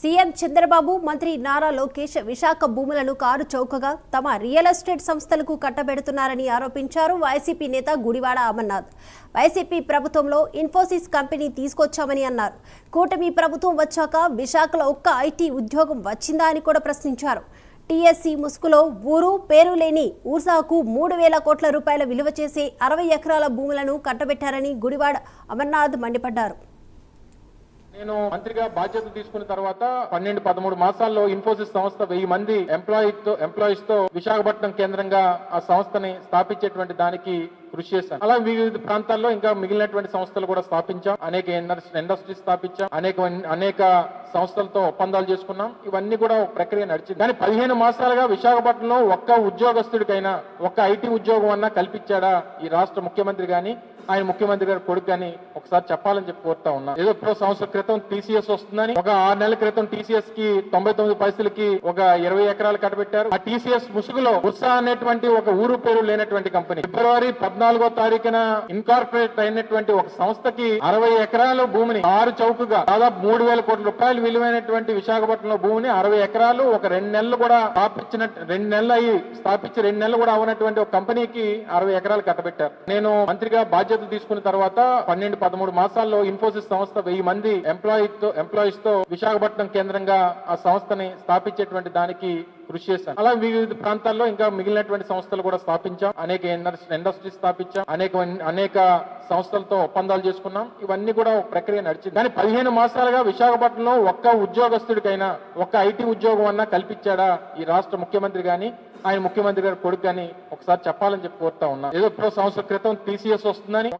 CM Chandrababu మంత్రి నారా లోకేష్ విశాఖ భూములను car చౌకగా తమ రియల్ ఎస్టేట్ సంస్థలకు కట్టబెడుతున్నారని ఆరోపించారు వైసీపీ నేత గుడివాడ అమర్నాథ్. వైసీపీ ప్రభుత్వంలో ఇన్ఫోసిస్ కంపెనీ తీసుకొచ్చామని అన్నారు. కూటమి ప్రభుత్వం వచ్చాక విశాఖలో ఒక్క ఐటీ ఉద్యోగం వచ్చిందా అని కూడా ప్రశ్నించారు. టీఎస్సీ ముసుగులో ఊరు పేరు లేని ఊర్సాకు మూడు వేల కోట్ల రూపాయల విలువ చేసే అరవై ఎకరాల భూములను కట్టబెట్టారని గుడివాడ అమర్నాథ్ మండిపడ్డారు. నేను మంత్రిగా బాధ్యత తీసుకున్న తర్వాత పన్నెండు పదమూడు మాసాల్లో ఇన్ఫోసిస్ సంస్థ వెయ్యి మంది ఎంప్లాయీతో ఎంప్లాయీస్తో విశాఖపట్నం కేంద్రంగా ఆ సంస్థని స్థాపించేటువంటి దానికి కృషి చేశాను. అలా వివిధ ప్రాంతాల్లో ఇంకా మిగిలినటువంటి సంస్థలు కూడా స్థాపించాం. అనేక ఇండస్ట్రీ స్థాపించాం. అనేక అనేక సంస్థలతో ఒప్పందాలు చేసుకున్నాం. ఇవన్నీ కూడా ఒక ప్రక్రియ నడిచింది. కానీ పదిహేను మాసాలుగా విశాఖపట్నంలో ఒక్క ఉద్యోగస్తుడికైనా ఒక్క ఐటీ ఉద్యోగం అన్నా కల్పించాడా ఈ రాష్ట్ర ముఖ్యమంత్రి గాని? ఆయన ముఖ్యమంత్రి గారి కొడుకు అని ఒకసారి చెప్పాలని చెప్పి కోరుతా ఉన్నా. ఏదో ఇప్పుడు సంవత్సరం క్రితం టీసీఎస్ వస్తుందని ఒక ఆరు నెలల క్రితం టీసీఎస్కి తొంభై తొమ్మిది పైసలకి ఒక ఇరవై ఎకరాలు కట్టబెట్టారు. ఆ టీసీఎస్ ముసుగులో ఉత్సాహ అనేటువంటి ఒక ఊరు పేరు లేనటువంటి కంపెనీ. ఫిబ్రవరి పద్నాలుగో తారీఖున ఇన్కార్పొరేట్ అయినటువంటి ఒక సంస్థకి అరవై ఎకరాల భూమిని ఆరు చౌకగా దాదాపు మూడు వేల కోట్ల రూపాయలు విలువైనటువంటి విశాఖపట్నంలో భూమిని అరవై ఎకరాలు ఒక రెండు నెలలు కూడా స్థాపించిన రెండు నెలలు అయ్యి స్థాపించి రెండు నెలలు కూడా అవనటువంటి ఒక కంపెనీకి అరవై ఎకరాలు కట్టబెట్టారు. నేను మంత్రిగా బాధ్యత తీసుకున్న తర్వాత పన్నెండు పదమూడు మాసాల్లో ఇన్ఫోసిస్ సంస్థ వెయ్యి మంది ఎంప్లాయీ తో ఎంప్లాయీస్తో విశాఖపట్నం కేంద్రంగా ఆ సంస్థని స్థాపించేటువంటి దానికి కృషి చేశాను. అలా వివిధ ప్రాంతాల్లో ఇంకా మిగిలినటువంటి సంస్థలు కూడా స్థాపించాం. అనేక ఇండస్ట్రీ స్థాపించాం. అనేక అనేక సంస్థలతో ఒప్పందాలు చేసుకున్నాం. ఇవన్నీ కూడా ఒక ప్రక్రియ నడిచింది. కానీ పదిహేను మాసాలుగా విశాఖపట్నంలో ఒక్క ఉద్యోగస్తుడికైనా ఒక్క ఐటీ ఉద్యోగం అన్నా కల్పించాడా ఈ రాష్ట్ర ముఖ్యమంత్రి కానీ ఆయన ముఖ్యమంత్రి గారి కొడుకు కానీ ఒకసారి చెప్పాలని చెప్పి కోరుతా ఉన్నా. ఏదో సంవత్సరం క్రితం టీసీఎస్ వస్తుందని